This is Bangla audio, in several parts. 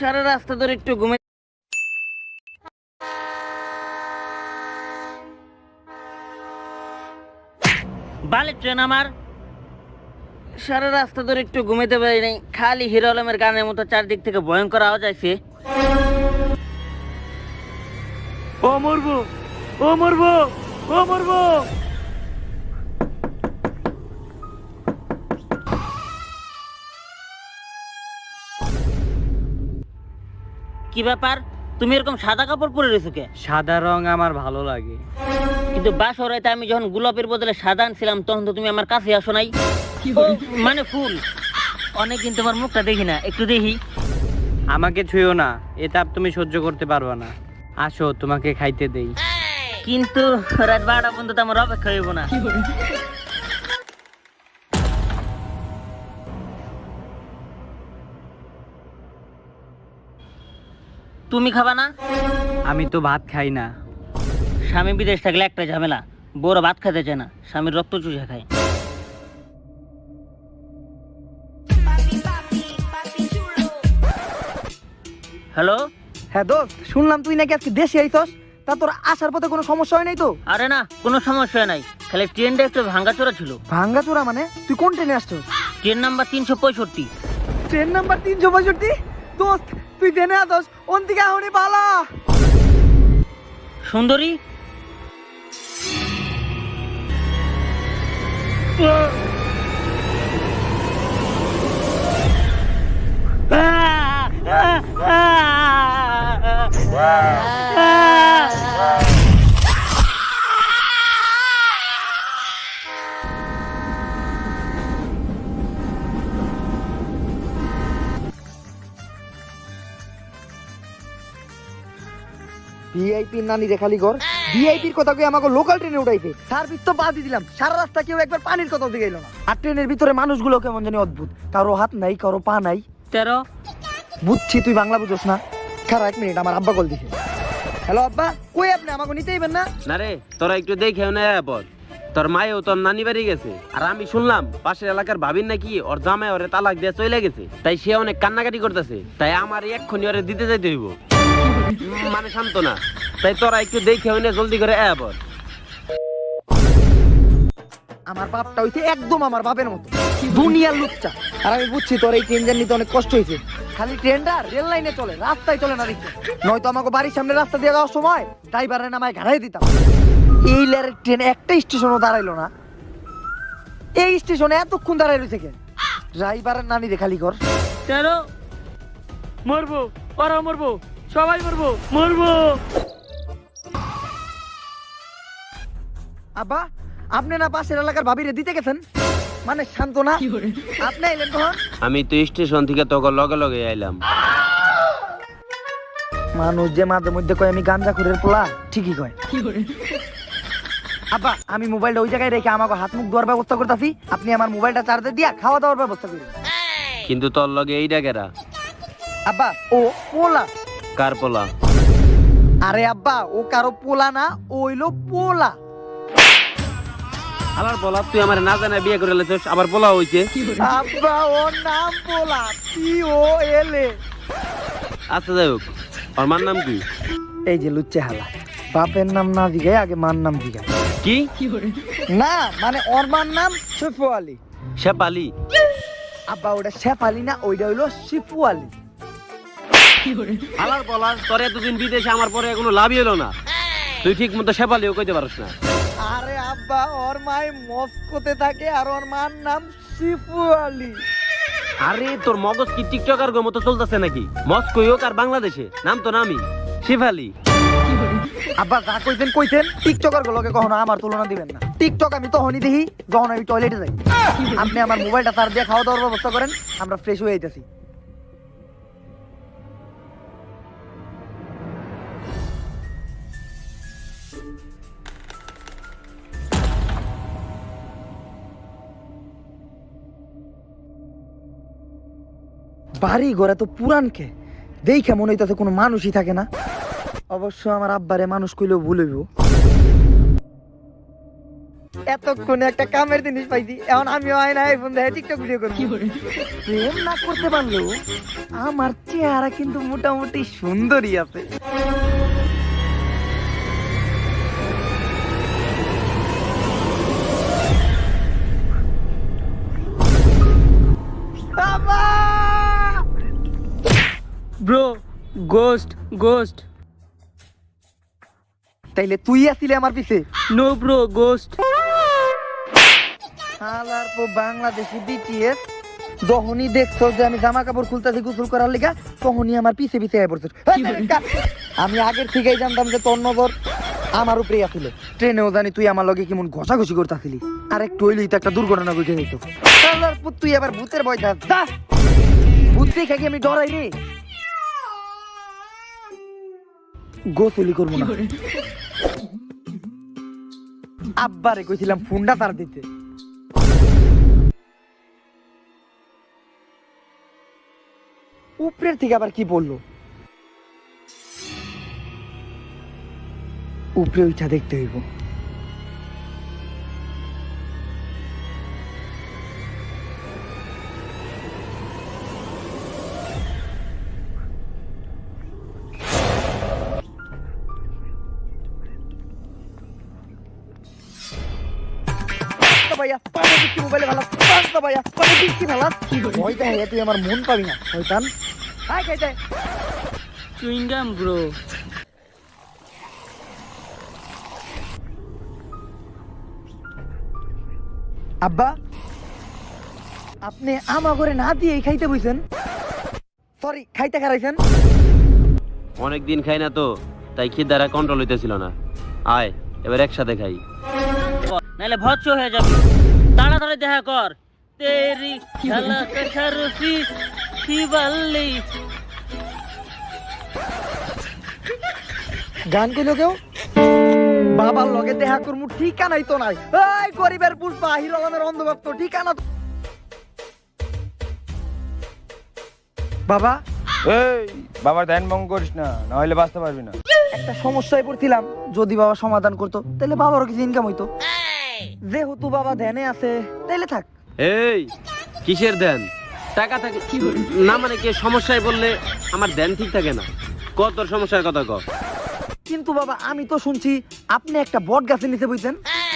সারা রাস্তা ধরে একটু ঘুমে বালে ট্রেন আমার। সারা রাস্তা ধরে একটু ঘুমাইতে পারি নাই, খালি হিরো আলমের গানের মতো চারদিক থেকে ভয়ঙ্কর আওয়াজ আইছে। ও মরবো ও মরবো ও মরবো। কি ব্যাপার? তুমি এরকম সাদা কাপড় পরে রয়েছো কে? সাদা রং আমার ভালো লাগে। কিন্তু বাসরাইতে আমি যখন গোলাপের বদলে সাদা আনছিলাম তখন তো তুমি আমার কাছে আসো নাই। মানে ফুল। অনেকদিন তোমার মুখটা দেখি না একটু দেখি। আমাকে ছুঁয়ো না এ তাপ তুমি সহ্য করতে পারবা না। আসো তোমাকে খাইতে দেই। কিন্তু রাত বারোটা পর্যন্ত আমার অপেক্ষা হইব না। তুমি খাবা না? আমি তো ভাত খাই না। স্বামী বিদেশ থাকলে একটা ঝামেলা। বড় ভাত খেতে চায় না স্বামীর রক্ত চুষে খায়। হ্যালো? হ্যাঁ দোস্ত শুনলাম তুই নাকি আজকে দেশে আইছস। তা তোর আসার পথে কোনো সমস্যা হয় নাই তো? আরে না কোনো সমস্যা নাই। খালি ট্রেনটা একটু ভাঙ্গাচোরা ছিল। ভাঙ্গা চোরা মানে? তুই কোন ট্রেনে আসছস? ট্রেন নাম্বার তিনশো পঁয়ষট্টি। ট্রেন নাম্বার তিনশো পঁয়ষট্টি? দোস্ত তুই ট্রেনে আসস ওন দিকে আহনি পালা সুন্দরী? ভিআইপি নানি রেখালি ঘর। ভিআইপির কথা কই আমাকে লোকাল ট্রেনে উঠাইছে। সার্ভিস তো বাদ দিলাম। সারা রাস্তা কেউ একবার পানির কথা দিকে এলো না। আর ট্রেনের ভিতরে মানুষগুলো কেমন জানি অদ্ভুত। কারও হাত নাই কারও পা নাই। তেরো। বুঝছি তুই বাংলা বুঝোস না। খারা এক মিনিট আমার আব্বা কল দিছে। হ্যালো আব্বা কই আপনি? আমাকে নিতে ইবেন না? না রে তোরা একটু দেখেও না পর তোর মায়েও তোর নানি বাড়ি গেছে। আর আমি শুনলাম পাশের এলাকার ভাবির নাকি ওর জামাই ওরে তালাক দিয়ে চলে গেছে। তাই সে অনেক কান্নাকাটি করতেছে। তাই আমার এক্ষুনি ওরে দিতে যাইতে হইব। মানে শান্ত না। তাই তোরা একটু দেখেও না জলদি করে আয় পর আমার বাপটা হইছে একদম আমার বাপের মতো। দুনিয়ার লুচ্চা। আর আমি বুঝছি তোর এই ট্রেন জার্নিতে অনেক কষ্ট হয়েছে খালি ট্রেনটা রেল লাইনে চলে রাস্তায় চলে না দেখতে। নয়তো আমাকে বাড়ির সামনে রাস্তা দিয়ে যাওয়ার সময় ড্রাইভারের নামায় ঘাড়াই দিতাম। এই লেরের ট্রেন একটা স্টেশনও দাঁড়াইলো না। এই স্টেশনে এতক্ষণ দাঁড়াই রয়েছে কেন? ড্রাইভারের নানি রে খালি কর। কেন? মরবো ওরা মরবো। সবাই মরবো মরবো। আব্বা আপনি না পাশের এলাকার ভাবিরে দিতে গেছেন? মানে শান্ত না আপনি এলেন তখন আমি তো স্টেশন থেকে তোকে লগে লগে আইলাম। মানুষ যে মাঝে মধ্যে কয় আমি গাঞ্জা খুরের পোলা ঠিকই কয়। আব্বা আমি মোবাইলটা ওই জায়গায় রেখে আমাকে হাত মুখ ধোয়ার ব্যবস্থা করতেছি। আপনি আমার মোবাইলটা চার্জে দিয়া খাওয়া দাওয়ার ব্যবস্থা করুন। কিন্তু তোর লগে এইটা কেরা আব্বা ও পোলা। কার পোলা আরে আব্বা ও কারও পোলা না ও হইল পোলা। আবার বলা তুই আমার না জানা বিয়ে করে লেছিস আবার বলা হইছে। আব্বা ওর নাম পোলা পি ও এল এ আচ্ছা যাই হোক ওর মার নাম কি? এই যে লুচ্চে হালা। বাপের নাম না জিগায় আগে মার নাম জিগায় কি? না মানে ওর মার নাম শিফু আলী। শেপালি আব্বা ওটা শেফ আলী না ওইটা হইল শিফু আলী। আলার তোর এতদিন বিদেশে আমার পরে কোনো লাভই হলো না। তুই ঠিক মতো কইতে পারস না। আরে আব্বা ওর মাই মস্কোতে থাকে আর ওর মার নাম শিফু আলী। আরে তোর মগজ কি টিকটকার গো মতো চলতেছে নাকি? মস্কো হোক আর বাংলাদেশে নাম তো নামই শিফালি। আব্বা যা কইতেন কইতেন টিকটকার গুলোকে কখনো আমার তুলনা দিবেন না। টিকটক আমি তখনই দেখি যখন আমি টয়লেটে যাই। আপনি আমার মোবাইলটা তার দিয়ে খাওয়া দাওয়ার ব্যবস্থা করেন আমরা ফ্রেশ হয়ে যাইতেছি। বাড়ি ঘরে তো পুরান কে দেখে মনে হইতাছে কোনো মানুষই থাকে না। অবশ্য আমার আব্বারে মানুষ কইলেও ভুলেব হইব। এতক্ষণে একটা কামের জিনিস পাইছি। এখন আমিও আয়না আইফোন দেখে টিকটক ভিডিও করি প্রেম না করতে পারলেও আমার চেহারা কিন্তু মোটামুটি সুন্দরই আছে। ব্রো গোস্ট গোস্ট তাইলে তুই আসিলে আমার পিছে? নো ব্রো গোস্ট হালার পো বাংলাদেশি বিটিএস যখনই দেখছ যে আমি জামা কাপড় খুলতেছি গোসল করার লিগা তখনই আমার পিছে পিছে আয় পড়ছে। আমি আগের থেকেই জানতাম যে তোর নজর আমার উপরে আছিল ট্রেনেও জানি তুই আমার লগে কেমন ঘষাঘষি করতেছিলি। আর একটু হইলেই তো একটা দুর্ঘটনা ঘটে যেত তুই আবার ভূতের ভয় যা! ভূত দেখে কি আমি ডরাই রে? গোসলি করব না। আব্বারে কইছিলাম ফোনটা তার দিতে। উপরের থেকে আবার কি বলল? উপরে ওইটা দেখতে হইব। ভাইয়া পানি দিচ্ছি মোবাইলে ভালো? পাঁচটা ভাইয়া পানি দিচ্ছি ভালো? ভয়টা হইয়া তুই আমার মন পাবি না শয়তান। হাই খাইতে। চুইংগাম ব্রো আব্বা আপনি আমা করে না দিয়ে খাইতে বইছেন? সরি খাইতে খারাইছেন? অনেক দিন খাই না তো তাই খিদারা কন্ট্রোল হইতেছিল না। আয় এবার একসাথে খাই। নাহলে ভৎস হয়ে যাবে। তাড়াতাড়ি দেখা কর। তেরি খেলা শিবাল্লি। গান কইলো কেউ? বাবার লগে দেখা করমু ঠিকানাই তো নাই। এই গরিবের পুষ্পা হিরো আলমের অন্ধভক্ত ঠিকানা তো- বাবা? এই বাবার ধ্যান ভঙ্গ করিস না নাহলে বাঁচতে পারবি না। একটা সমস্যায় পড়ছিলাম। যদি বাবা সমাধান করতো তাহলে বাবারও কিছু ইনকাম হইতো। যেহেতু বাবা ধ্যানে আছে তাইলে থাক। এই কিসের ধ্যান? টাকা থাকে না মানে কি সমস্যায় বললে আমার ধ্যান ঠিক থাকে না? কত তোর সমস্যার কথা ক। কিন্তু বাবা আমি তো শুনছি আপনি একটা বট গাছে নিচে বইছেন।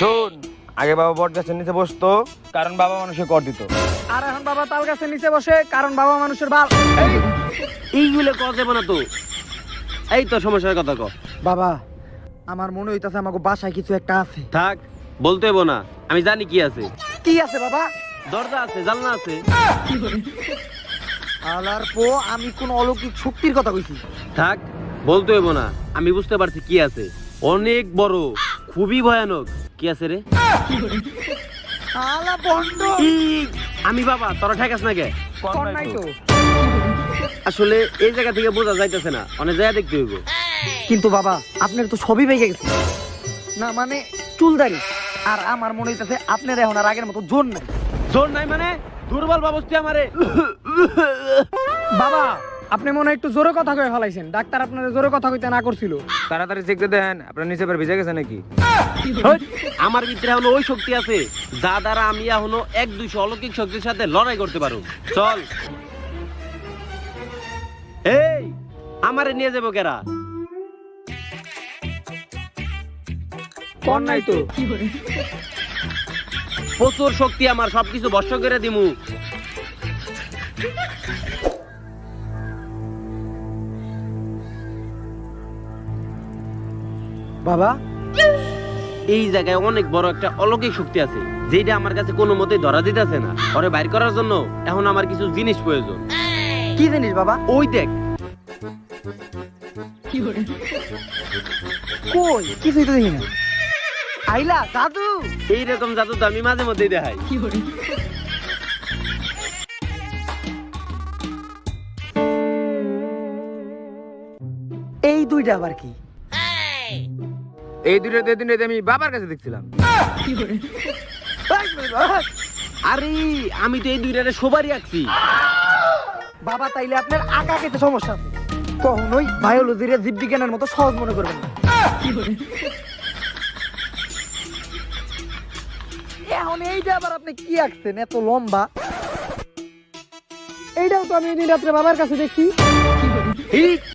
শোন আগে বাবা বট গাছের নিচে বসতো কারণ বাবা মানুষকে কর দিত। আর এখন বাবা তাল গাছের নিচে বসে কারণ বাবা মানুষের বাল। এইগুলো ক দেবো না তো। এই তো সমস্যার কথা ক। বাবা আমার মনে হইতাছে আমাকে বাসায় কিছু একটা আছে। থাক বলতে হইবো না আমি জানি কি আছে। কি আছে বাবা? দরজা আছে জানলা আছে। আলার পো আমি কোন অলৌকিক শক্তির কথা কইছি। থাক বলতে হইবো না আমি বুঝতে পারছি কি আছে। অনেক বড় খুবই ভয়ানক। কি আছে রে? আলা আমি বাবা তোরা ঠেকাস না কে? কোন নাই তো। আসলে এই জায়গা থেকে বোঝা যাইতেছে না অনেক জায়গা দেখতে হইব। কিন্তু বাবা আপনার তো সবই বেগে গেছে। না মানে চুলদারি আর আমার মনে হইতাছে আপনার এখন আর আগের মতো জোর নাই। জোর নাই মানে? দুর্বল বাবস্তি আমারে। বাবা আপনি মনে একটু জোরে কথা কয়ে ফেলাইছেন। ডাক্তার আপনার জোরে কথা কইতে না করছিল। তাড়াতাড়ি দেখতে দেন আপনার নিচে পর ভিজে গেছে নাকি? আমার ভিতরে এখনও ওই শক্তি আছে যা দ্বারা আমি এখনও এক দুইশো অলৌকিক শক্তির সাথে লড়াই করতে পারো চল। এই আমারে নিয়ে যাব কেরা? কোন নাই তো। প্রচুর শক্তি আমার সবকিছু বর্ষ করে দিমু। বাবা এই জায়গায় অনেক বড় একটা অলৌকিক শক্তি আছে যেটা আমার কাছে কোনো মতে ধরা দিতেছে না। ওরে বাইর করার জন্য এখন আমার কিছু জিনিস প্রয়োজন। কি জিনিস বাবা? ওই দেখ। কই? কিছুই তো দেখি না। আইলা দাদু! এইরকম জাদু তো আমি মাঝে মধ্যেই দেখাই। এই দুইটা আবার কি? এই দুটো দিন আমি বাবার কাছে দেখছিলাম। আরে আমি তো এই দুইটারে সবারই আঁকছি। বাবা তাইলে আপনার আঁকা খেতে সমস্যা আছে। কখনোই বায়োলজির জীববিজ্ঞানের মতো সহজ মনে করবেন না। এখন এইটা আবার আপনি কি আঁকছেন? এত লম্বা। এইটাও তো আমি এদিন রাত্রে বাবার কাছে এই